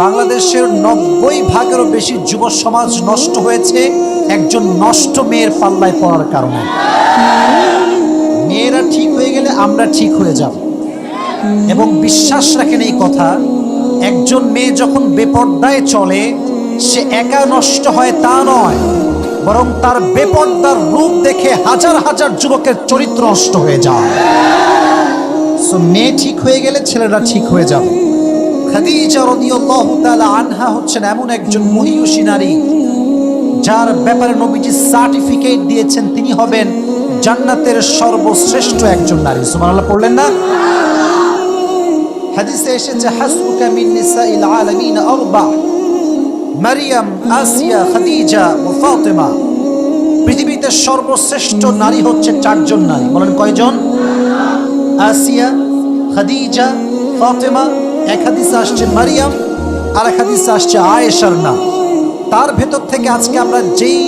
বাংলাদেশের নব্বই ভাগেরও বেশি যুব সমাজ নষ্ট হয়েছে একজন নষ্ট মেয়ের পাল্লায় পড়ার কারণে। মেয়েরা ঠিক হয়ে গেলে আমরা ঠিক হয়ে যাব। এবং বিশ্বাস রাখেন এই কথা, একজন মেয়ে যখন বেপর্দায় চলে, সে একা নষ্ট হয় তা নয়, বরং তার বেপর্দার রূপ দেখে হাজার হাজার যুবকের চরিত্র নষ্ট হয়ে যায়। সো মেয়ে ঠিক হয়ে গেলে ছেলেরা ঠিক হয়ে যাবে। খাদিজা রাদিয়াল্লাহু তাআলা আনহা হচ্ছেন এমন একজন মহিয়সী নারী, যার ব্যাপারে নবীজি সার্টিফিকেট দিয়েছেন তিনি হবেন জান্নাতের সর্বশ্রেষ্ঠ একজন নারী। সুবহানাল্লাহ, পড়লেন না? হাদিসে এসেছে, হাসবুকা মিন নিসাইল আলামিন আরবা, মারিয়াম, আসিয়া, খাদিজা ও ফাতেমা। পৃথিবীতে সর্বশ্রেষ্ঠ নারী হচ্ছে চারজন নারী। বলেন কয়জন? আসিয়া, খাদিজা, ফাতেমা এক হাদিসে আসছে মারিয়াম আর এক হাদিসে আসছে আয়েশার নাম তার ভেতর থেকে আজকে আমরা যেই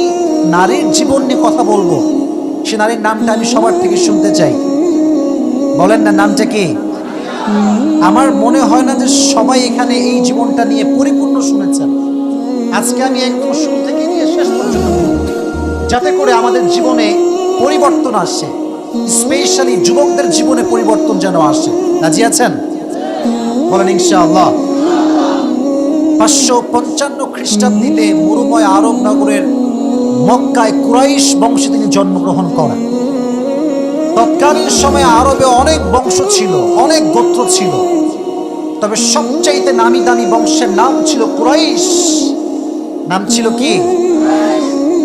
নারীর জীবন নিয়ে কথা বলব, সে নারীর নামটা আমি সবার থেকে শুনতে চাই। বলেন না, নামটা কি? আমার মনে হয় না যে সবাই এখানে এই জীবনটা নিয়ে পরিপূর্ণ শুনেছেন। আজকে আমি একদম শুরু থেকে নিয়ে শেষ পর্যন্ত যাতে করে আমাদের জীবনে পরিবর্তন আসে, স্পেশালি যুবকদের জীবনে পরিবর্তন যেন আসে। রাজি আছেন? বলেন, ইনশাআল্লাহ। পাঁচশো পঞ্চান্ন খ্রিস্টাব্দীতে মরুময় আরব নগরের মক্কায় কুরাইশ বংশে তিনি জন্মগ্রহণ করেন। তৎকালীন সময়ে আরবে অনেক বংশ ছিল, অনেক গোত্র ছিল। তবে সবচাইতে নামি দামি বংশের নাম ছিল কুরাইশ। নাম ছিল কি?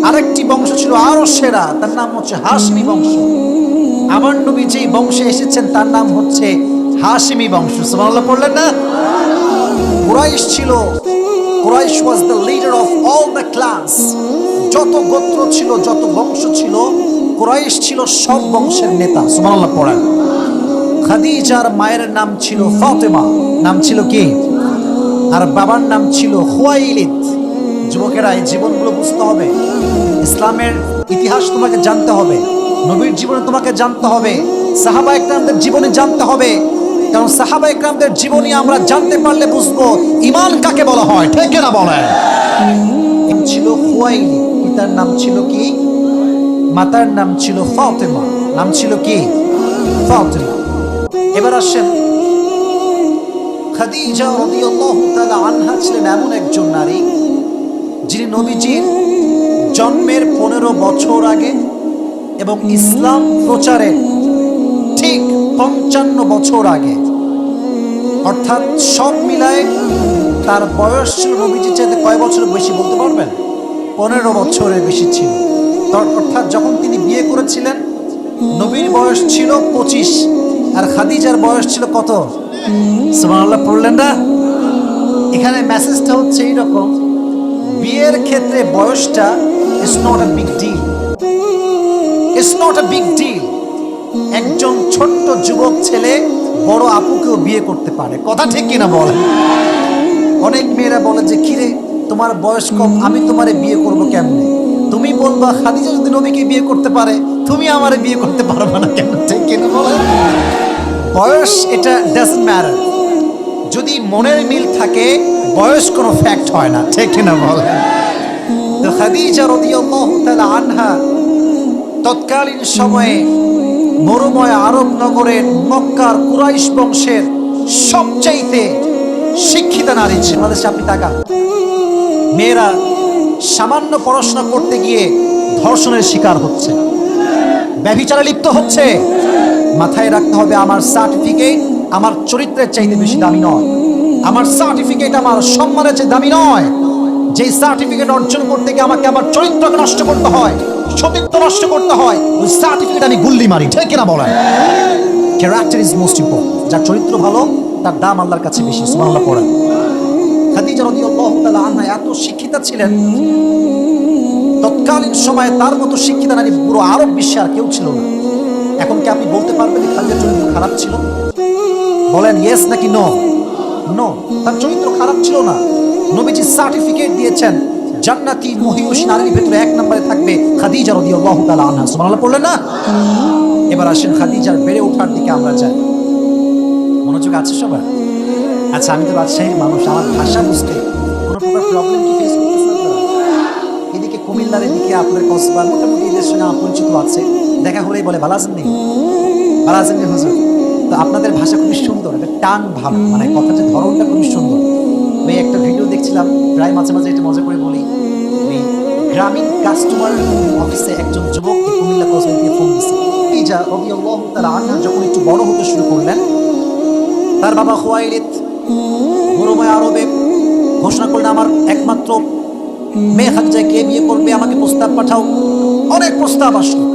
আরেকটি বংশ ছিল আরও সেরা, তার নাম হচ্ছে হাসমি বংশ। আমার নবী যেই বংশে এসেছেন, তার নাম হচ্ছে হাসিমি বংশ, সুবহানাল্লাহ পড়লেন না? কুরাইশ ছিল, Quraish was the leader of all the class যত গোত্র ছিল, যত বংশ ছিল, কুরাইশ ছিল সব বংশের নেতা, সুবহানাল্লাহ পড়েন। খাদিজার মায়ের নাম ছিল ফাতেমা, নাম ছিল কি? আর বাবার নাম ছিল হুয়াইলিদ। যুবকেরা, এই জীবনগুলো বুঝতে হবে। ইসলামের ইতিহাস তোমাকে জানতে হবে। নবীর জীবনে তোমাকে জানতে হবে। সাহাবা একরামদের জীবনে জানতে হবে। কারণ সাহাবা একরামদের জীবনী আমরা জানতে পারলে বুঝব ইমান কাকে বলা হয়। ঠিক না বলে ছিল পিতার নাম ছিল কি? মাতার নাম ছিল ফাতেমা, নাম ছিল কি? ফাতেমা। এবার আসেন, খাদিজা রাদিয়াল্লাহু তাআলা আনহা ছিলেন এমন একজন নারী, যিনি নবীজির জন্মের পনেরো বছর আগে এবং ইসলাম প্রচারের পঞ্চান্ন বছর আগে। অর্থাৎ সব মিলায় তার বয়স ছিল নবীজির চাইতে কয় বছর বেশি বলতে পারবেন? পনেরো বছরের বেশি ছিল। অর্থাৎ যখন তিনি বিয়ে করেছিলেন, নবীর বয়স ছিল পঁচিশ, আর খাদিজার বয়স ছিল কত? সুবহানাল্লাহ, পড়লেন না? এখানে মেসেজটা হচ্ছে এইরকম, বিয়ের ক্ষেত্রে বয়সটা is not a big deal it's not a big deal একজন ছোট্ট যুবক ছেলে বড় আপুকেও বিয়ে করতে পারে। কথা ঠিক কিনা বলে? অনেক মেয়েরা বলে যে, কিরে, তোমার বয়স কম, আমি তোমারে বিয়ে করব কেমনে? তুমি বলবা, খাদিজা যদি নবীকে বিয়ে করতে পারে, তুমি আমারে বিয়ে করতে পারবে না কেন? ঠিক কিনা বলে? বয়স, এটা ডাজন্ট ম্যাটার যদি মনের মিল থাকে, বয়স কোনো ফ্যাক্ট হয় না। ঠিক কিনা বলে? তো খাদিজা রাদিয়াল্লাহু তাআলা আনহা তৎকালীন সময়ে মরুময় আরব নগরের মক্কার কুরাইশ বংশের সবচাইতে শিক্ষিতা নারী ছিল আপনি তাকান। মেয়েরা সামান্য পড়াশোনা করতে গিয়ে ধর্ষণের শিকার হচ্ছে। ব্যভিচারে লিপ্ত হচ্ছে। মাথায় রাখতে হবে, আমার সার্টিফিকেট আমার চরিত্রের চাইতে বেশি দামি নয়। আমার সার্টিফিকেট আমার সম্মানের চেয়ে দামি নয়। যেই সার্টিফিকেট অর্জন করতে গিয়ে আমাকে আমার চরিত্রকে নষ্ট করতে হয় নষ্ট করতে হয়। ওই সার্টিফিকেট আমি গুল্লি মারি, ঠিক কিনা বলেন? ক্যারেক্টার ইজ মোস্ট ইম্পর্টেন্ট যার চরিত্র ভালো, তার দাম আল্লাহর কাছে বেশি, সুবহানাল্লাহ পড়েন। খাদিজা রাদিয়াল্লাহু তাআলা আনহা এত শিক্ষিতা ছিলেন। তৎকালীন সময়ে তার মতো শিক্ষিতা নারী পুরো আরব বিশ্বে আর কেউ ছিল না। এখন কি আপনি বলতে পারবেন যে চরিত্র খারাপ ছিল? বলেন ইয়েস নাকি নো নো তার চরিত্র খারাপ ছিল না। নবীজি সার্টিফিকেট দিয়েছেন জান্নাতি মহিউস নারীর ভেতরে এক নম্বরে থাকবে খাদিজা রাদিয়াল্লাহু তাআলা আনহা। সুবহানাল্লাহ, পড়লেন না? এবার আসেন খাদিজার বেড়ে ওঠার দিকে আমরা যাই। মনোযোগ আছে সবার? আচ্ছা আমি তো রাজশাহীর মানুষ, আমার ভাষা বুঝতে কোনো প্রকার প্রবলেম কি ফেস এদিকে আপনার মোটামুটি এদের সঙ্গে পরিচিত আছে। দেখা হলেই বলে হুজুর। তো আপনাদের ভাষা খুবই সুন্দর এটা টান ভালো মানে কথার যে ধরনটা খুবই সুন্দর। আমি একটা ভিডিও দেখছিলাম, প্রায় মাঝে মাঝে এটা মজা করে বলি। গ্রামীণ কাস্টমার অফিসে একজন যুবক কুমিল্লা কসবা থেকে ফোন দিচ্ছে এই যা রবি আল্লাহ তালা আন্না যখন একটু বড় হতে শুরু করলেন, তার বাবা খোয়াইলিদ গৌরবময় আরবে ঘোষণা করলেন, আমার একমাত্র মেয়ে খাদিজায় কে বিয়ে করবে, আমাকে প্রস্তাব পাঠাও। অনেক প্রস্তাব আসলো।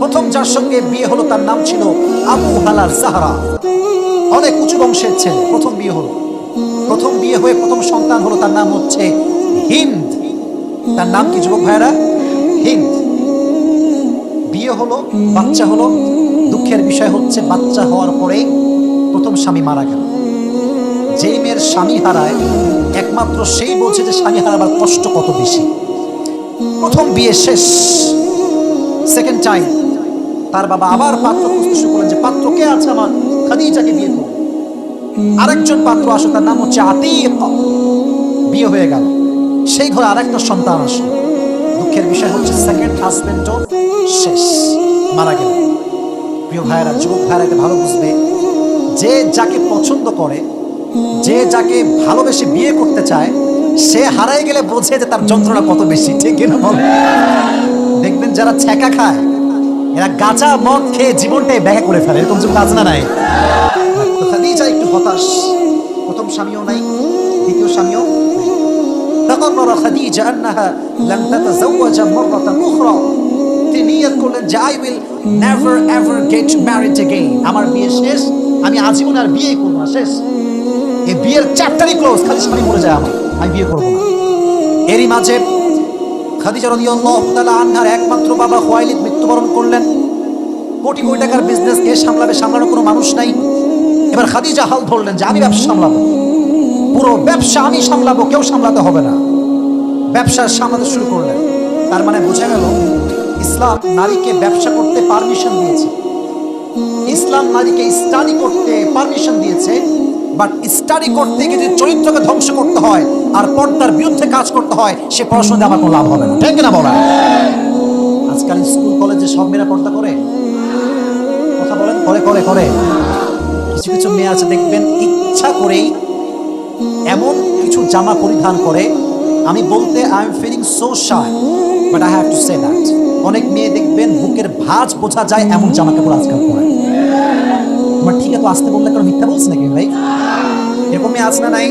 প্রথম যার সঙ্গে বিয়ে হলো তার নাম ছিল আবু হালা জাহরা অনেক উঁচু বংশের ছেলে, প্রথম বিয়ে হলো। প্রথম বিয়ে হয়ে প্রথম সন্তান হলো তার নাম হচ্ছে হিন্দ। তার নাম কি, যুবক ভাইরা হিন্দ। বিয়ে হলো, বাচ্চা হলো। দুঃখের বিষয় হচ্ছে, বাচ্চা হওয়ার পরে প্রথম স্বামী মারা গেল। যেই মেয়ের স্বামী হারায়, একমাত্র সেই বলছে যে স্বামী হারাবার কষ্ট কত বেশি। প্রথম বিয়ে শেষ। সেকেন্ড টাইম তার বাবা আবার পাত্র খুঁজতে করলেন যে, পাত্র কে আছে আমার? খাদিজাকে বিয়ে করব আরেকজন পাত্র আসো তার নাম হচ্ছে আতিক বিয়ে হয়ে গেল। সেই ঘরে আরেকটা সন্তান আসলো। দুঃখের বিষয় হচ্ছে সেকেন্ড হাজবেন্ডও শেষ, মারা গেল। প্রিয় ভাইয়েরা, যুবক ভাইয়েরা, এটা ভালো বুঝবে। যে যাকে পছন্দ করে, যে যাকে ভালোবেসে বিয়ে করতে চায়, সে হারাই গেলে বোঝে যে তার যন্ত্রণা কত বেশি, ঠিক কিনা বল? দেখবেন যারা ছ্যাঁকা খায়, এরা গাঁজা মদ খেয়ে জীবনটাই ব্যাখ্যা করে ফেলে। এরকম যুগ কাজ না নাই? খাদিজা একটু হতাশ। প্রথম স্বামীও নাই, দ্বিতীয় স্বামীও তাকাররা খাদিজা আন্নাহা লান এই বিয়ের চ্যাপ্টারই ক্লোজ খালি সামনে মরে যায় আমার। আমি বিয়ে না। এরই মাঝে খাদিজা একমাত্র বাবা হুয়াইলিদ মৃত্যুবরণ করলেন। কোটি কোটি টাকার বিজনেস কে সামলাবে, সামলানোর কোনো মানুষ নাই। এবার খাদিজা হাল ধরলেন যে, আমি ব্যবসা সামলাবো। পুরো ব্যবসা আমি সামলাবো, কেউ সামলাতে হবে না। ব্যবসা সামলাতে শুরু করলেন। তার মানে বোঝা গেল, ইসলাম নারীকে ব্যবসা করতে পারমিশন দিয়েছে। ইসলাম নারীকে স্টাডি করতে পারমিশন দিয়েছে বাট স্টাডি করতে গিয়ে যদি চরিত্রকে ধ্বংস করতে হয় আর পর্দার বিরুদ্ধে কাজ করতে হয়, সে পড়াশোনাতে আমার কোনো লাভ হবে না। ঠিক না বলা আজকাল স্কুল, কলেজে সব মেয়েরা পর্দা করে। কথা বলেন, করে করে করে। কিছু কিছু মেয়ে আছে, দেখবেন ইচ্ছা করেই এমন কিছু জামা পরিধান করে আমি বলতে I am feeling so shy but I have to say that অনেক মেয়ে দেখবেন বুকের ভাঁজ বোঝা যায় এমন জামা কাপড় আজকাল পরে। আমার ঠিক আছে আসতে বললে কারণ মিথ্যা বলছে নাকি ভাই? এরকম মেয়ে আছে নাই?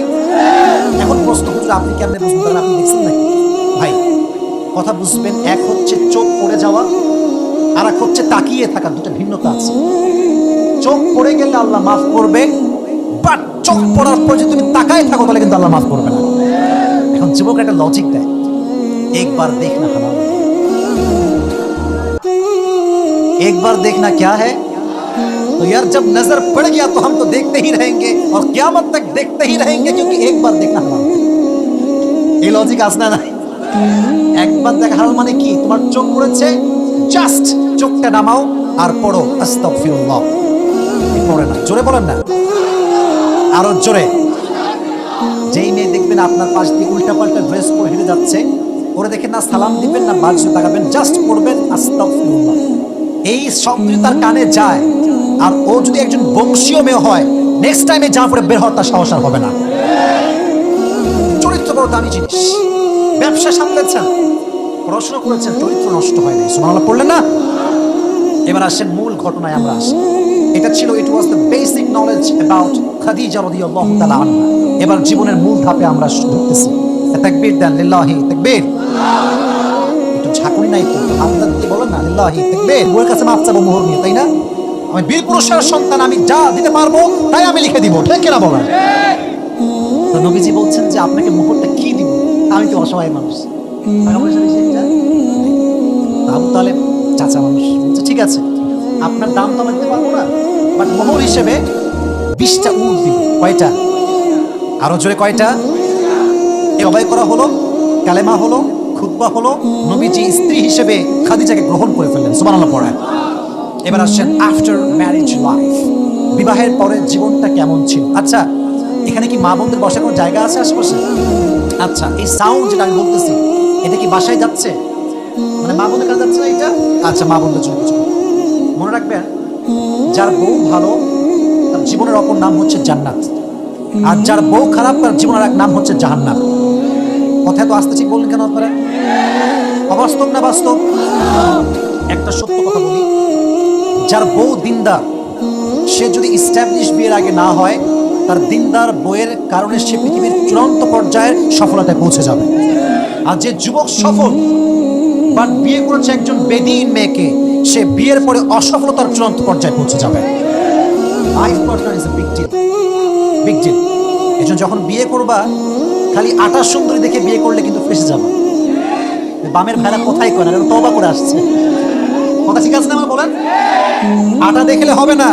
এখন প্রশ্ন হুজুর আপনি কেমনে বুঝবেন? তাহলে আপনি দেখছেন নাকি? ভাই, কথা বুঝবেন, এক হচ্ছে চোখ পড়ে যাওয়া, আর এক হচ্ছে তাকিয়ে থাকা, দুটো ভিন্নতা আছে। চোখ পড়ে গেলে আল্লাহ মাফ করবে বাট চোখ পড়ার পর যদি তুমি তাকায় থাকো, তাহলে কিন্তু আল্লাহ মাফ করবে না। যুবক একটা লজিক দেয় একবার দেখ না হালাল एक बार देखना क्या है तो यार जब नजर पड़ गया तो हम तो देखते ही रहेंगे और क्यामत तक देखते ही रहेंगे क्योंकि एक बार देखना হালাল এই লজিক আসনা নাই একবার দেখা হালাল মানে কি তোমার চোখ পড়েছে জাস্ট চোখটা নামাও আর পড়ো আস্তাগফিরুল্লাহ এই পড়ে না জোরে বলেন না আরো জোরে যেই মেয়ে দেখবেন আপনার পাশ দিয়ে উল্টা পাল্টা ড্রেস পরে হেঁটে যাচ্ছে, ওরে দেখে না সালাম দিবেন, না বাজু তাকাবেন জাস্ট পড়বেন এই শব্দ তার কানে যায়। আর ও যদি একজন বংশীয় মেয়ে হয় নেক্সট টাইমে যা পরে বের হওয়ার তার সাহস আর হবে না। চরিত্র বড় দামি জিনিস। ব্যবসা সামলেছেন, পড়াশোনা করেছেন, চরিত্র নষ্ট হয় নাই। সুবহানাল্লাহ, পড়লেন না? এবার আসেন মূল ঘটনায় আমরা আসি। এটা ছিল it was the basic knowledge about Khadija রাদিয়াল্লাহু তাআলা আনহা। এবার জীবনের মূল ধাপে আমরা ঢুকতেছি। তাকবীর দেন, লিল্লাহি তাকবীর। একটু ঝাঁকুনি নাই তো? কি বলেন না? লিল্লাহি তাকবীর। বউয়ের কাছে চাবো মোহর নিয়ে, তাই না? আমি বীর পুরুষের সন্তান, আমি যা দিতে পারব, তাই আমি লিখে দিব। ঠিক কিনা বলেন? তো নবীজি বলছেন যে আপনাকে মোহরটা কি দিব? আমি তো অসহায় মানুষ। আবু তালেব চাচা মানুষ। ঠিক আছে, আপনার দাম তো আমি দিতে পারব না বাট মোহর হিসেবে বিশটা উট দিব। কয়টা? আরও জোরে কয়টা? এ করা হলো, কালেমা হলো, খুতবা হলো, নবীজি স্ত্রী হিসেবে খাদিজাকে গ্রহণ করে ফেললেন, সুবহানাল্লাহ পড়ায়। এবার আসছেন আফটার ম্যারেজ লাইফ বিবাহের পরের জীবনটা কেমন ছিল? আচ্ছা এখানে কি মা বোনদের বসার কোনো জায়গা আছে আশেপাশে? আচ্ছা এই সাউন্ড যেটা আমি বলতেছি, এটা কি বাসায় যাচ্ছে? মানে মা বোনের কাছে যাচ্ছে না এটা? আচ্ছা মা বোনদের জন্য কিছু। মনে রাখবেন, যার বউ ভালো তার জীবনের অপর নাম হচ্ছে জান্নাত। আর যার বউ খারাপ তার জীবনের এক নাম হচ্ছে জাহান্নাম। কথা তো আসতে ঠিক বললেন কেন আপনারা? অবাস্তব না বাস্তব? একটা সত্য কথা বলি। যার বউ দিনদার, সে যদি ইস্টাবলিশ বিয়ের আগে না হয়, তার দিনদার বইয়ের কারণে সে পৃথিবীর চূড়ান্ত পর্যায়ের সফলতায় পৌঁছে যাবে। আর যে যুবক সফল, বাট বিয়ে করেছে একজন বেদিন মেয়েকে, সে বিয়ের পরে অসফলতার চূড়ান্ত পর্যায়ে পৌঁছে যাবে। Life partner is a big deal big deal যখন বিয়ে করবা, খালি আটা সুন্দরী দেখে বিয়ে করলে কিন্তু ফেসে যাবে। বামের ভেড়া কোথায় করে? না তবা করে আসছে। কথা ঠিক আছে না আমার বলেন? আটা দেখলে হবে না,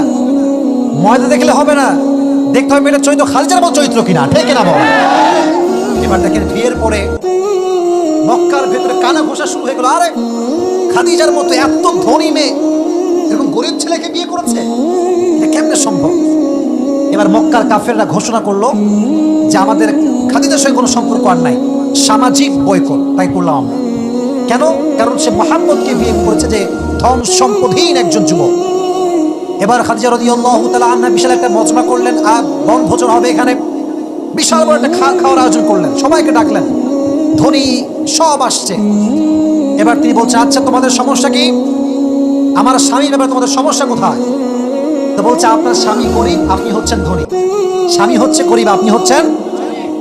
ময়দা দেখলে হবে না। দেখতে হবে এটা চৈত্র খালচার মতো চৈত্র কিনা, ঠিক না বল। এবার দেখেন বিয়ের পরে মক্কার ভেতরে কানা ঘোষা শুরু হয়ে গেল। আরে, খাদিজার মতো এত ধনী মেয়ে, এরকম গরিব ছেলেকে বিয়ে করেছে? কেমনে সম্ভব? এবার মক্কার কাফেররা ঘোষণা করল যে আমাদের খাদিজার সঙ্গে কোনো সম্পর্ক আর নাই। সামাজিক বয়কট তাই করলাম আমরা। কেন? কারণ সে মোহাম্মদকে বিয়ে করেছে যে ধন সম্পদহীন একজন যুবক। এবার খাদিজা রাদিয়াল্লাহু তাআলা আন্না বিশাল একটা মজমা করলেন, আর বনভোজন হবে এখানে। বিশাল বড় একটা খা- খাওয়ার আয়োজন করলেন। সবাইকে ডাকলেন। ধনী সব আসছে। এবার তিনি বলছেন আচ্ছা তোমাদের সমস্যা কি? আমার স্বামীর ব্যাপারে তোমাদের সমস্যা কোথায়? তো বলছে, আপনার স্বামী গরিব, আপনি হচ্ছেন ধনী। স্বামী হচ্ছে গরিব, আপনি হচ্ছেন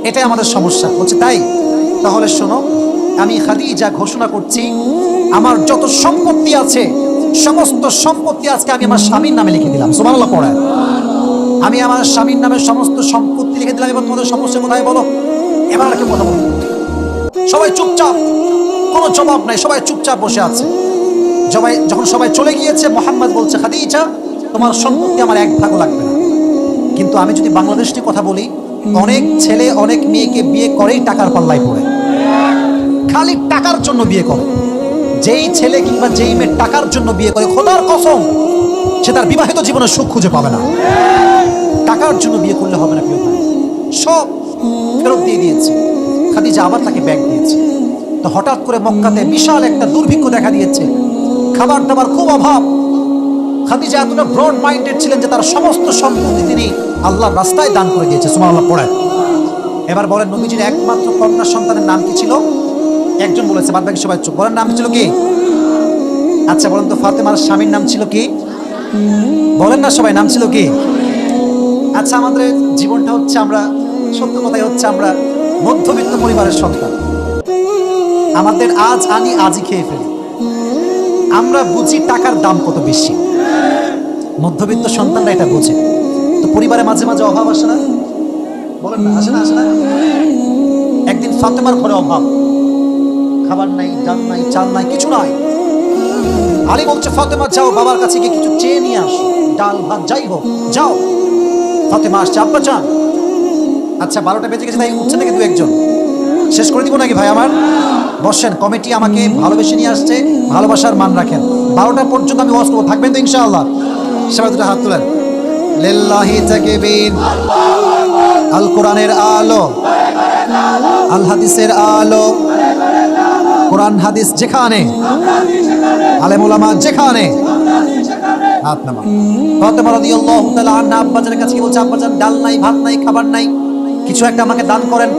এটাই আমাদের সমস্যা। বলছে, তাই? তাহলে শোনো, আমি খাদিজা ঘোষণা করছি, আমার যত সম্পত্তি আছে, সমস্ত সম্পত্তি আজকে আমি আমার স্বামীর নামে লিখে দিলাম। সুবহানাল্লাহ পড়ায় আমি আমার স্বামীর নামে সমস্ত সম্পত্তি লিখে দিলাম, এবার তোমাদের সমস্যা কোথায় বলো? এবার আর কেউ কথা বলো সবাই চুপচাপ, কোনো জবাব নাই, সবাই চুপচাপ বসে আছে। সবাই যখন সবাই চলে গিয়েছে, মোহাম্মদ বলছে, খাদিজা তোমার সম্পত্তি আমার এক ভাগও লাগবে না। কিন্তু আমি যদি বাংলাদেশ নিয়ে কথা বলি, অনেক ছেলে, অনেক মেয়েকে বিয়ে করেই টাকার পাল্লায় পড়ে। খালি টাকার জন্য বিয়ে করে। যেই ছেলে কিংবা যেই মেয়ে টাকার জন্য বিয়ে করে, খোদার কসম, সে তার বিবাহিত জীবনে সুখ খুঁজে পাবে না। টাকার জন্য বিয়ে করলে হবে না, প্রিয় সব ফেরত দিয়ে দিয়েছে। খাদিজা আবার তাকে ব্যাগ দিয়েছে। তো হঠাৎ করে মক্কাতে বিশাল একটা দুর্ভিক্ষ দেখা দিয়েছে। খাবার দাবার খুব অভাব। খাদিজা এতটা ব্রড মাইন্ডেড ছিলেন যে তার সমস্ত সম্পত্তি তিনি আল্লাহর রাস্তায় দান করে দিয়েছে, সুবহানাল্লাহ পড়ে এবার বলেন, নবীজির একমাত্র কন্যা সন্তানের নাম কি ছিল? একজন বলেছে, বাদ বাকি সবাই চুপ। বলেন, নাম ছিল কি? আচ্ছা বলেন তো, ফাতেমার স্বামীর নাম ছিল কি? বলেন না সবাই, নাম ছিল কি? আচ্ছা আমাদের জীবনটা হচ্ছে আমরা, সত্য কথাই হচ্ছে আমরা মধ্যবিত্ত পরিবারের সন্তান। আমাদের আজ আনি, আজই খেয়ে ফেলি। আমরা বুঝি টাকার দাম কত বেশি। মধ্যবিত্ত সন্তানরা এটা বোঝে। তো পরিবারে মাঝে মাঝে অভাব আসে না? বলেন না, আসে না আসে না? একদিন ফাতেমার ঘরে অভাব। খাবার নাই ডাল নাই, চাল নাই, কিছু নাই। আলী বলছে, ফাতেমা, যাও, বাবার কাছে গিয়ে কিছু চেয়ে নিয়ে আসো। ডাল, ভাত, যাই হোক, যাও। ফাতেমা আসছে, আব্বা, চান। আচ্ছা বারোটা বেজে গেছে, তাই উঠছে নাকি দু একজন শেষ করে দিব নাকি ভাই আমার? বসেন, কমিটি আমাকে ভালোবেসে নিয়ে আসছে, ভালোবাসার মান রাখেন। বারোটা পর্যন্ত আমি করব, থাকবেন তো ইনশাআল্লাহ। সবাই দুটো হাত তুলেন। লিল্লাহি তাকবীর। আল কোরআনের আলো, আল হাদিসের আলো, কোরআন হাদিস যেখানে, আলেম ওলামা যেখানে। হাত নামা ফাতেমা রাদিয়াল্লাহু তাআলা আনহা আব্বাজানের কাছে বলছে, আব্বাজান, ডাল নাই, ভাত নাই, খাবার নাই, কিছু একটা আমাকে দান করেন।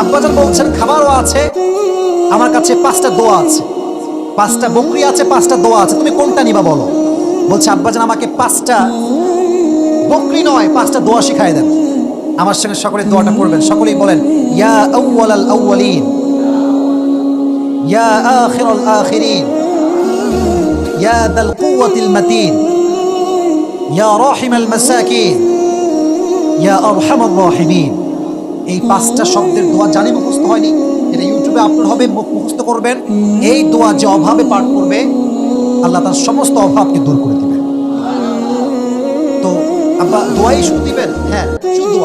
আব্বাজান বলছেন, খাবারও আছে, আমার কাছে পাঁচটা দোয়া আছে। পাঁচটা বকরি আছে, পাঁচটা দোয়া আছে। তুমি কোনটা নিবা বলো? বলছে, আব্বাজান, আমাকে পাঁচটা বকরি নয়, পাঁচটা দোয়া শিখাই দেন। আমার সঙ্গে সকলে দোয়াটা করবেন। সকলেই বলেন, ইয়া আউয়ালাল আউয়ালিন ইয়া আখিরাল আখিরিন, ইয়া দাল কুওয়াতিল মাতিন, ইয়া রাহিমাল মাসাকিন, ইয়া আরহামার রাহিমিন। এই পাঁচটা শব্দের দোয়া জানি মুখস্থ হয়নি। এটা ইউটিউবে আপলোড হবে, মুখ মুখস্থ করবেন। এই দোয়া যে অভাবে পাঠ করবে আল্লাহ তার সমস্ত অভাবকে দূর করে দিবেন। তো আব্বা, দোয়াই শুধু দিবেন? হ্যাঁ শুধু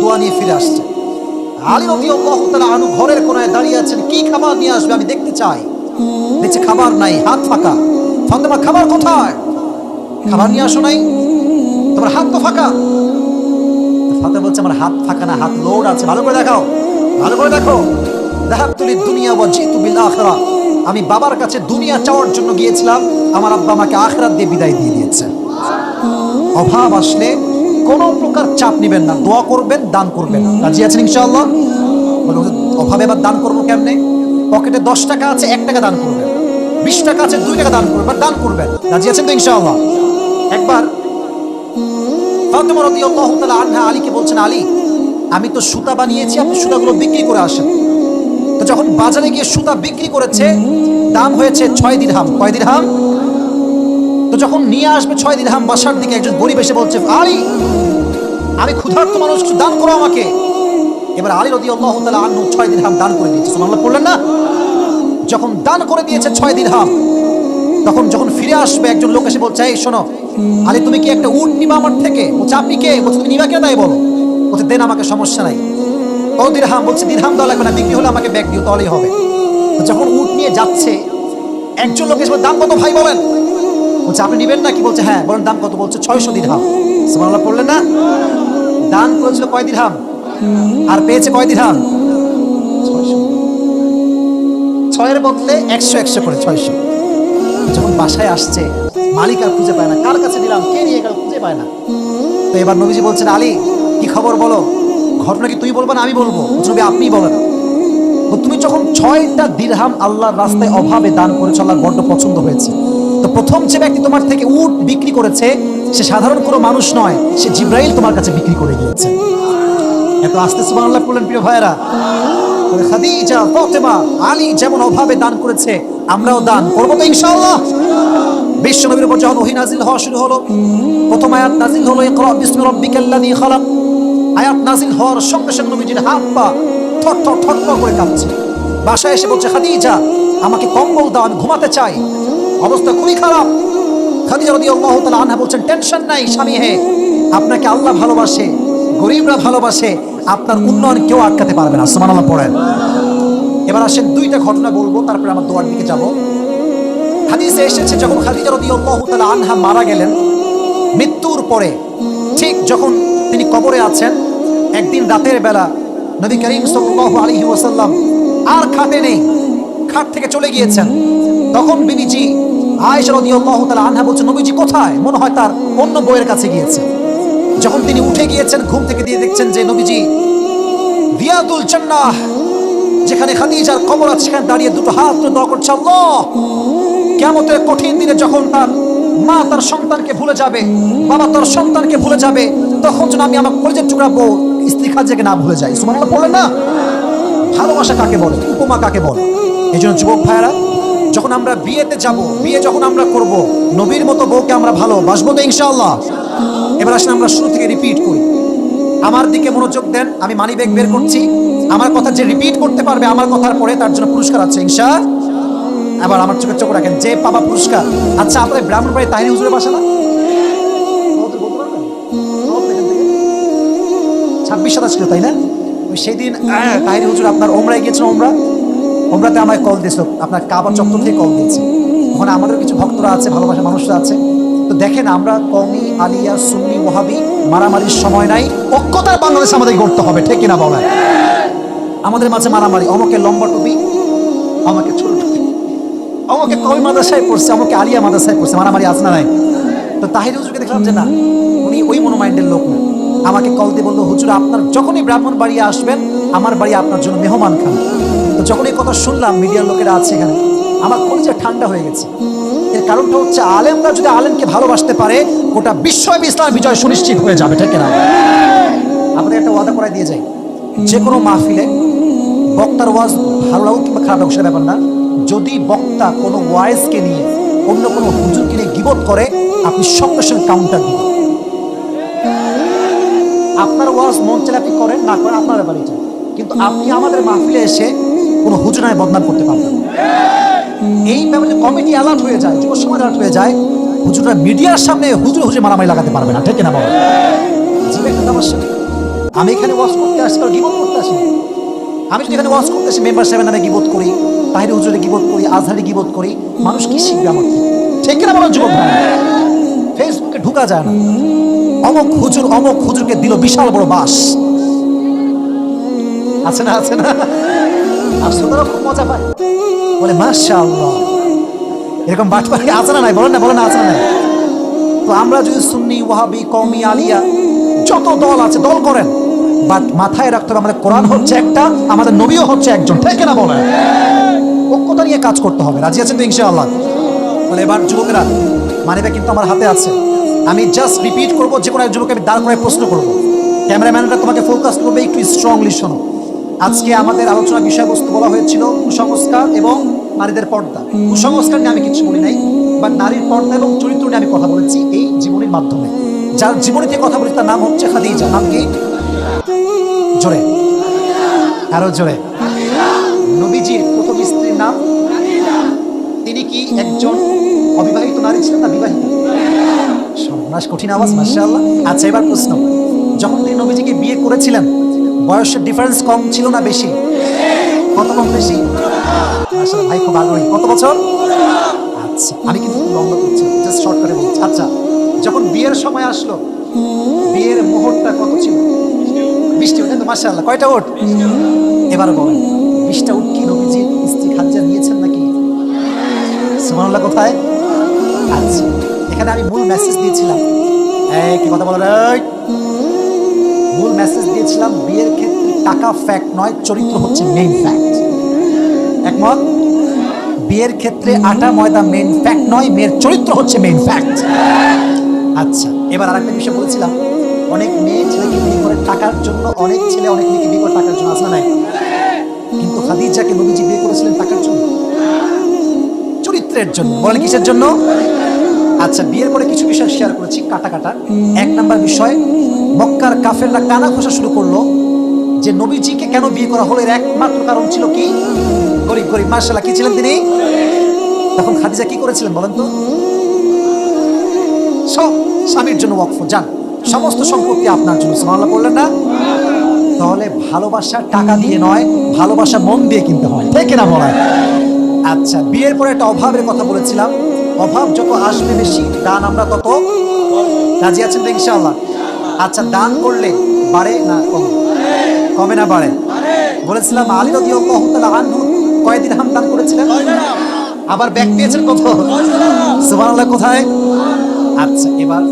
দোয়া। নিয়ে ফিরে আসছে। আলী রবি তারা আনু ঘরের কোনায় দাঁড়িয়ে আছেন, কি খাবার নিয়ে আসবে আমি দেখতে চাই। দেখছে খাবার নাই, হাত ফাঁকা। ফাতেমা, খাবার কোথায়? খাবার নিয়ে আসো নাই। তোমার হাত তো ফাঁকা। ফাতে বলছে, আমার হাত ফাঁকা না, হাত লোড আছে। ভালো করে দেখাও। ভালো করে দেখো। দেহাবতুলি দুনিয়া ওয়া জিতু আখিরা আমি বাবার কাছে দুনিয়া চাওয়ার জন্য গিয়েছিলাম, আমার আব্বা আমাকে আখরাত দিয়ে বিদায় দিয়ে দিয়েছে। অভাব আসলে কোনো প্রকার চাপ নেবেন না, দোয়া করবেন, দান করবেন। রাজি আছেন ইনশাআল্লাহ? অভাবে এবার দান করব কেমনে? পকেটে দশ টাকা আছে, এক টাকা দান করবেন। বিশ টাকা আছে, দুই টাকা দান করবেন দান করবেন। রাজি আছেন তো ইনশাআল্লাহ? একবার ফাতেমা রাদিয়াল্লাহু তাআলা আনহা আলীকে বলছেন, আলী, আমি তো সুতা বানিয়েছি, আপনি সুতাগুলো বিক্রি করে আসেন। তো যখন বাজারে গিয়ে সুতা বিক্রি করেছে, দাম হয়েছে ছয় দিরহাম। কয় দিরহাম? তো যখন নিয়ে আসবে ছয় দিরহাম, বাসার দিকে একজন গরিব এসে বলছে, আলী, আমি ক্ষুধার্ত মানুষ, কিছু দান করো আমাকে। এবার আলী রদি আল্লাহ তালা আন্নু ছয় দিরহাম দান করে দিয়েছে। সুমাল্লাহ পড়লেন না? যখন দান করে দিয়েছে ছয় দিরহাম, তখন যখন ফিরে আসবে একজন লোক এসে বলছে, এই শোনো, আলী, তুমি কি একটা উট নিবা আমার থেকে? বলছে, আপনি কে? বলছে, তুমি নিবা কে তাই বলো? বলছে, দেন, আমাকে সমস্যা নাই। ও দিরহাম বলছে, দিরহাম দেওয়া লাগবে না, বিক্রি হলে আমাকে ব্যাগ দিও, তাহলেই হবে। যখন উট নিয়ে যাচ্ছে, একজন লোক এসে দাম কত ভাই বলেন? বলছে, আপনি নিবেন না? কি বলছে হ্যাঁ বলেন, দাম কত? বলছে, ছয়শো দিরহাম। সুবহানাল্লাহ, পড়লেন না? দান করেছিল কয় দিরহাম? আর পেয়েছে কয় দিরহাম? ছয়ের বদলে একশো একশো করে ছয়শো। যখন বাসায় আসছে, মালিক আর খুঁজে পায় না। কার কাছে দিলাম? কে নিয়ে গেল? খুঁজে পায় না। তো এবার নবীজি বলছেন, আলী, কি খবর বলো? ঘটনা কি তুই বলব না, আমি বলব? নবী আপনিই বলেন। তুমি যখন ছয়টা দিরহাম আল্লাহর রাস্তায় অভাবে দান করেছ, আল্লাহর বড্ড পছন্দ হয়েছে। তো প্রথম যে ব্যক্তি তোমার থেকে উট বিক্রি করেছে, সে সাধারণ কোনো মানুষ নয়, সে জিব্রাইল তোমার কাছে বিক্রি করে গিয়েছে। এত আস্তে সুবহানাল্লাহ বললেন, প্রিয় ভাইয়েরা। খাদিজা আলী যেমন অভাবে দান করেছে, আমরাও দান করব তো ইনশাআল্লাহ। বিশ্ব নবীর উপর যখন ওহী নাজিল হওয়া শুরু হলো, প্রথম আয়াত নাজিল হলো, ইকরা বিসমি রাব্বিকাল্লাযী খালাক। আয়াত নাজিল হওয়ার সঙ্গে সঙ্গে নবীজির হাত পা থর থর থর থর করে কাঁপছে। বাসায় এসে বলছে, খাদিজা, আমাকে কম্বল দাও, আমি ঘুমাতে চাই। অবস্থা খুবই খারাপ। খাদিজা রাদিয়াল্লাহু তাআলা আনহা বলছেন, টেনশন নাই স্বামী, হে, আপনাকে আল্লাহ ভালোবাসে, গরিবরা ভালোবাসে, আপনার উন্নয়ন কেউ আটকাতে পারবে না। সুবহানাল্লাহ, পড়েন। এবার আসেন, দুইটা ঘটনা বলব, তারপরে আমার দোয়ার দিকে যাব। হাদিসে এসেছে, যখন খাদিজা রাদিয়াল্লাহু তাআলা আনহা মারা গেলেন, মৃত্যুর পরে, ঠিক যখন তিনি কবরে আছেন। একদিন রাতের বেলা নবী করিম সাল্লাল্লাহু আলাইহি ওয়াসাল্লাম আর খাটে নেই, খাট থেকে চলে গিয়েছেন। তখন বিবিজি আয়েশা রাদিয়াল্লাহু তাআলা আনহা বলছেন নবীজি কোথায়? মনে হয় তার অন্য বইয়ের কাছে গিয়েছে। যখন তিনি উঠে গিয়েছেন, ঘুম থেকে দিয়ে দেখছেন যে নবীজি রিয়াদুল জান্নাহ, যেখানে খাদিজার কবর আছে, সেখানে দাঁড়িয়ে দুটো হাত দোয়া করছে, আল্লাহ! কেমতের কঠিন দিনে যখন তার মা তার সন্তানকে ভুলে যাবে, বাবা তার সন্তানকে ভুলে যাবে তখন যেন আমি আমার কলেজের টুকরা বউ, স্ত্রী খাদ্যকে না ভুলে যাই। সুমানাল্লাহ বললেন না? ভালোবাসা কাকে বলে? উপমা কাকে বলে? এই জন্য যুবক ভাইয়েরা, যখন আমরা বিয়েতে যাব, বিয়ে যখন আমরা করব, নবীর মতো বউকে আমরা ভালোবাসবো তো ইনশাআল্লাহ। এবার আসলে আমরা শুরু থেকে রিপিট করি। আমার দিকে মনোযোগ দেন, আমি মানি ব্যাগ বের করছি। আমার কথা যে রিপিট করতে পারবে, আমার কথার পরে তার জন্য পুরস্কার আছে, ইনশা। এবার আমার চোখে চোখ রাখেন, যে পাবা পুরস্কার। আচ্ছা আপনাদের ব্রাহ্মণ বাড়ি তাহিনী হুজুরের বাসা না? ছাব্বিশ, সাতাশ ছিল তাই না? ওই সেই দিন তাহিনী হুজুর আপনার ওমরায় গিয়েছিল ওমরা। ওমরাতে আমায় কল দিয়েছিল। আপনার কাবা চত্বর থেকে কল দিয়েছে। ওখানে আমাদের কিছু ভক্তরা আছে, ভালোবাসা মানুষরা আছে। তো দেখেন আমরা কমি আলিয়া, সুন্নি ওহাবি মারামারির সময় নাই। ঐক্যতার বাংলাদেশ আমাদের গড়তে হবে, ঠিক কিনা বলা আমাদের মাঝে মারামারি, অমকে লম্বা টুপি আমাকে ছোট টুপি আমাকে কমি মাদ্রাসায় পড়ছে আমাকে আলিয়া মাদ্রাসায় পড়ছে। মারামারি আছে না নাই? তো তাহির হুজুরকে দেখলাম যে না, উনি ওই মনোমাইন্ডের লোক না। আমাকে কল দিয়ে বলল, হুজুর, আপনার যখনই ব্রাহ্মণ বাড়ি আসবেন, আমার বাড়ি আপনার জন্য মেহমান খান। তো যখন এই কথা শুনলাম, মিডিয়ার লোকেরা আছে এখানে, আমার কলিজা ঠান্ডা হয়ে গেছে। এর কারণটা হচ্ছে, আলেমরা যদি আলেমকে ভালোবাসতে পারে, গোটা বিশ্বব্যাপী ইসলাম বিজয় সুনিশ্চিত হয়ে যাবে, ঠিক না আপনাদের একটা ওয়াদা করাই দিয়ে যাই। যে কোনো মাহফিলে বক্তার ওয়াজ ভালো লাগুক কিংবা খারাপ লাগুক, সেটা ব্যাপার না। যদি বক্তা কোনো ওয়াইজকে নিয়ে অন্য কোনো হুজুরকে নিয়ে গিবত করে, আপনি সঙ্গে সঙ্গে কাউন্টার দিবেন। আপনার ওয়াজ মন চাইলে করেন, না করেন, আপনার ব্যাপারে এটা কিন্তু আপনি আমাদের মাহফিলে এসে কোনো হুজুরায় বদনাম করতে পারবেন এই ব্যাপারে কমিটি অ্যালার্ট হয়ে যায়, যুব সমাজ অ্যালার্ট হয়ে যায়। হুজুররা মিডিয়ার সামনে হুজুর হুজুর মারামারি লাগাতে পারবে না, ঠিক না বাবা আমি এখানে ওয়াজ করতে আসি আর গিবত করতে আসি। আমি যদি এখানে ওয়াজ করতে আসি মেম্বার সাহেবের নামে গিবোধ করি তাহির হুজুরে গিবোধ করি, আজহারি গিবোধ করি, মানুষ কি শিখবে আমার ঠিক কিনা বলো, যুবক ফেসবুকে ঢুকা যায় না। অমক হুজুর, অমক হুজুরকে দিল বিশাল বড় বাস। আছে না আছে না? খুব মজা পায়। বলে আছে না নাই? বলেন না বলেন না, আছে না তো আমরা যদি সুন্নি, ওয়াহাবি কমি আলিয়া, যত দল আছে, দল করেন। বাট মাথায় রাখতে হবে, আমাদের কোরআন হচ্ছে একটা, আমাদের নবীও হচ্ছে একজন। ঠিক না বলেন? ঐক্যতা নিয়ে কাজ করতে হবে। রাজি আছেন তো ইনশাআল্লাহ? বলে, এবার যুবকেরা, মানিব্যাগ কিন্তু আমার হাতে আছে। আমি জাস্ট রিপিট করব, যে কোনো এক যুবককে আমি দাঁড় করে প্রশ্ন করব। ক্যামেরাম্যানরা তোমাকে ফোকাস করবে, একটু স্ট্রংলি শোনো। আজকে আমাদের আলোচনা বিষয়বস্তু বলা হয়েছিল কুসংস্কার এবং নারীদের পর্দা। কুসংস্কার নিয়ে আমি কিছু বলি নাই বা নারীর পর্দা এবং চরিত্র নিয়ে আমি কথা বলেছি এই জীবনীর মাধ্যমে। যার জীবনী থেকে কথা বলি, তার নাম হচ্ছে খাদিজা। নাম কি? জোরে। আরও জোরে। নবীজির প্রথম স্ত্রীর নাম। তিনি কি একজন অবিবাহিত নারী ছিলেন না বিবাহিত? সর্বনাশ কঠিন আওয়াজ, মাশাআল্লাহ। আচ্ছা এবার প্রশ্ন। যখন তিনি নবীজিকে বিয়ে করেছিলেন, বয়সের ডিফারেন্স কম ছিল না বেশি? কত কম বেশি? ভাই, খুব আগ্রহী। কত বছর? আচ্ছা আমি কিন্তু লম্বা করছি জাস্ট শর্ট করে বলছি। আচ্ছা যখন বিয়ের সময় আসলো, বিয়ের মুহূর্তটা কত ছিল? বৃষ্টি ওঠে তো, মাশাআল্লাহ, কয়টা ওট এবার বলেন বিশটা উঠ কি নবীজির স্ত্রী খাদ্যা নিয়েছেন নাকি? সুবহানাল্লাহ, কোথায়? আচ্ছা। এখানে আমি মূল মেসেজ দিয়েছিলাম। কি কথা বলো মূল মেসেজ দিয়েছিলাম, বিয়ের ক্ষেত্রে টাকা ফ্যাক্ট নয়, চরিত্র হচ্ছে মেইন ফ্যাক্ট একমত? বিয়ের ক্ষেত্রে আটা, ময়দা মেইন ফ্যাক্ট নয়, মেয়ের চরিত্র হচ্ছে মেইন ফ্যাক্ট আচ্ছা এবার আর একটা বিষয় বলেছিলাম। অনেক মেয়ে ছেলেকে বিয়ে করে টাকার জন্য, অনেক ছেলে অনেক মেয়েকে বিয়ে করে টাকার জন্য আসলে নাই? কিন্তু খাদিজাকে নবীজি বিয়ে করেছিলেন টাকার জন্য। চরিত্রের জন্য। বলেন কিসের জন্য? আচ্ছা বিয়ের পরে কিছু বিষয় শেয়ার করেছি, কাটা কাটা। এক নাম্বার বিষয়, মক্কার কাফেররা কানা খোসা শুরু করল যে নবীজিকে কেন বিয়ে করা হলো? এর একমাত্র কারণ ছিল কি? গরিব গরিব মার্শাল্লাহ কি ছিলেন তিনি? তখন খাদিজা কি করেছিলেন বলেন তো? সব স্বামীর জন্য ওয়াকফ, যান। সমস্ত সম্পত্তি আপনার জন্য, সুবহানাল্লাহ, বললেন না? তাহলে ভালোবাসা টাকা দিয়ে নয়, ভালোবাসা মন দিয়ে কিনতে হয়। ঠিক না বলা আচ্ছা বিয়ের পরে একটা অভাবের কথা বলেছিলাম। অভাব যত আসবে বেশি, দান আমরা তত রাজি আছেন তো ইনশাআল্লাহ? আচ্ছা দান করলে বাড়ে না কমে? কমে না বাড়ে? বলেছিলাম আলী রদি আনহু কয়দিন হাম দান করেছিলেন? আবার ব্যাগ পেয়েছেন কত? সুবহানাল্লাহ, কোথায়? আচ্ছা এবার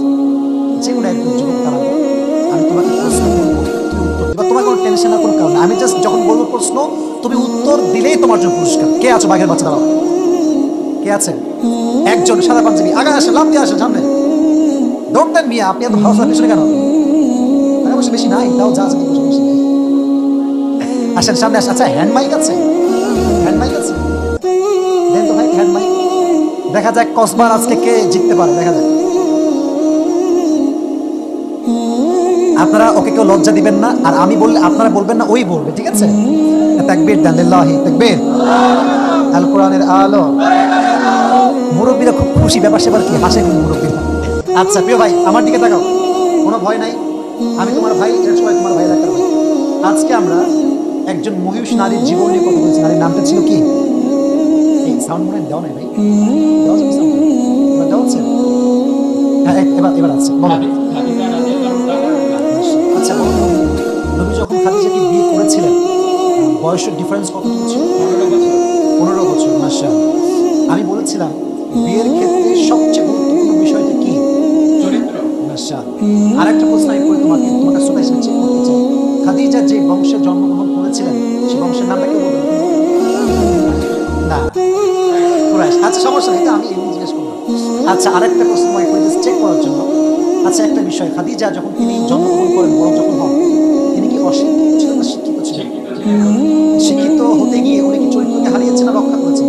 যে কোনো একজন যুবক দাঁড়াবো আমি তোমাকে প্রশ্ন তোমার কোনো টেনশন না কোনো কারণে আমি জাস্ট যখন বলব প্রশ্ন, তুমি উত্তর দিলেই তোমার জন্য পুরস্কার। কে আছো বাঘের বাচ্চা, দাঁড়াও। কে আছে? একজন সাদা পাঞ্জাবি আগে আসে লাভ দিয়ে আসে সামনে। দৌড় মিয়া আপনি এত ভালো পিছনে কেন? টাকা পয়সা বেশি নাই, তাও যা আছে আসেন, সামনে আসেন। আচ্ছা হ্যান্ড মাইক আছে? হ্যান্ড মাইক আছে? দেখা যাক কসবার আজকে কে জিততে পারে, দেখা যাক। আপনারা ওকে কেউ লজ্জা দিবেন না, আর আমি বললে, আপনারা বলবেন না, ওই বলবে, ঠিক আছে? তাকবীর দেন, লিল্লাহি তাকবীর আল কোরআনের আলো। মুরব্বীরা খুব খুশি ব্যাপার সেবার কি? হাসে কিন্তু মুরব্বীরা। আচ্ছা প্রিয় ভাই আমার দিকে তাকাও। কোনো ভয় নাই। আমি তোমার ভাই এর সবাই তোমার ভাই ভাই। আজকে আমরা একজন মহিষ নারীর জীবন নিয়ে কথা বলছি। নারীর নামটা ছিল কি? এই সাউন্ড মনে হয় দেওয়া নাই ভাই। দেওয়া হচ্ছে? হ্যাঁ এবার এবার আছে। বলো। আচ্ছা বলো। নবী যখন খাদিজাকে বিয়ে করেছিলেন বয়সের ডিফারেন্স কত ছিল পনেরো বছর। মাসা আমি বলেছিলাম বিয়ের ক্ষেত্রে সবচেয়ে গুরুত্বপূর্ণ বিষয়টা কি? চরিত্র। আর একটা প্রশ্ন আমি করে তোমাকে হিসেবে চেক করতে চাই। খাদিজা যে বংশে জন্মগ্রহণ করেছিলেন সেই বংশের নামটা কি বলবেন? না। আচ্ছা সমস্যা নেই আমি এমনি জিজ্ঞেস করলাম। আচ্ছা আরেকটা প্রশ্ন তোমাকে করে চেক করার জন্য। আচ্ছা একটা বিষয়। খাদিজা যখন তিনি জন্মগ্রহণ করেন বড় যখন হন তিনি কি অশিক্ষিত ছিলেন না শিক্ষিত ছিলেন? শিক্ষিত হতে গিয়ে উনি কি চরিত্রকে হারিয়েছেন না রক্ষা করেছেন?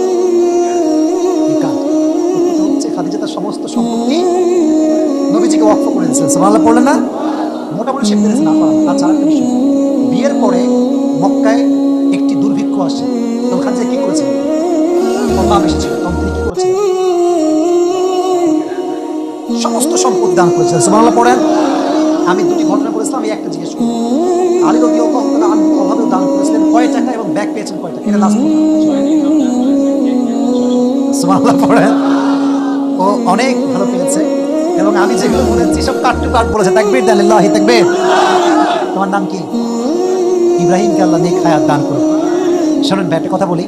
দিয়েছেন সুবহানাল্লাহ পড়লেন না? মোটামুটি সে পেরেছে না পড়ানো তাছাড়া বিয়ের পরে মক্কায় একটি দুর্ভিক্ষ আসে। তো ওখান থেকে কি করেছিলেন অভাব এসেছিল, তখন তিনি কি করেছিলেন সমস্ত সম্পদ দান করেছিলেন সুবহানাল্লাহ পড়েন। আমি দুটি ঘটনা বলেছিলাম আমি একটা জিজ্ঞেস করি আলী রবি অভাবে দান করেছিলেন। কয় টাকা এবং ব্যাগ পেয়েছেন কয় টাকা? এটা লাস্ট সুবহানাল্লাহ পড়েন। ও অনেক ভালো পেয়েছে। এবং আমি যেগুলো বলেছি সব কাট কাট বলেছে। তাকবীর দেন, আল্লাহি তাকবীর। তোমার নাম কি? ইব্রাহিমকে আল্লাহ নেক হায়াত দান করুন শোনেন ভাই একটা কথা বলি।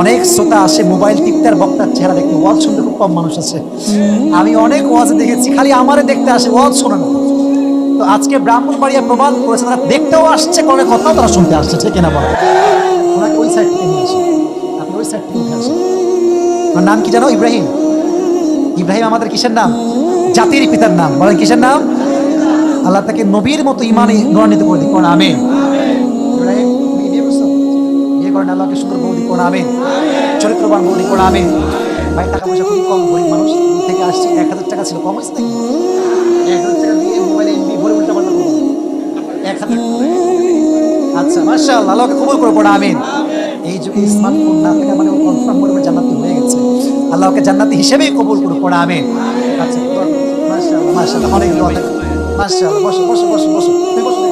অনেক শ্রোতা আসে, মোবাইল টিপতে আর বক্তার চেহারা দেখতে। ওয়াজ শুনতে খুব কম মানুষ আছে আমি অনেক ওয়াজ দেখেছি, খালি আমারে দেখতে আসে, ওয়াজ শোনে না। তো আজকে ব্রাহ্মণবাড়িয়া প্রমাণ করেছে, তারা দেখতেও আসছে, কোনো কথাও তারা শুনতে আসছে ঠিক না বলো। আপনি ওই সাইড থেকে নাম কি জানো? ইব্রাহিম। ইব্রাহিম, আমাদের কিসের নাম? জাতির পিতার নাম। বলেন কিসের নাম? আল্লাহ তাকে নবীর মতো ইমানে নরান্বিত করে দিন কোন আমিন? ইব্রাহিম তুমি কি বিয়ে করেন আল্লাহকে সুন্দর বৌদি কোন আমিন? চরিত্রবান ভাই, টাকা কম মানুষ। থেকে এক হাজার টাকা ছিল। এক হাজার আচ্ছা কবুল করে পড়া আমিন? এই মানে জান্নাতি হয়ে গেছে। আল্লাহকে জান্নাতি হিসেবেই কবুল করে পড়া আমিন? আচ্ছা মাশাআল্লাহ অনেক মাশাআল্লাহ বসো বসো বসো বসো। বসো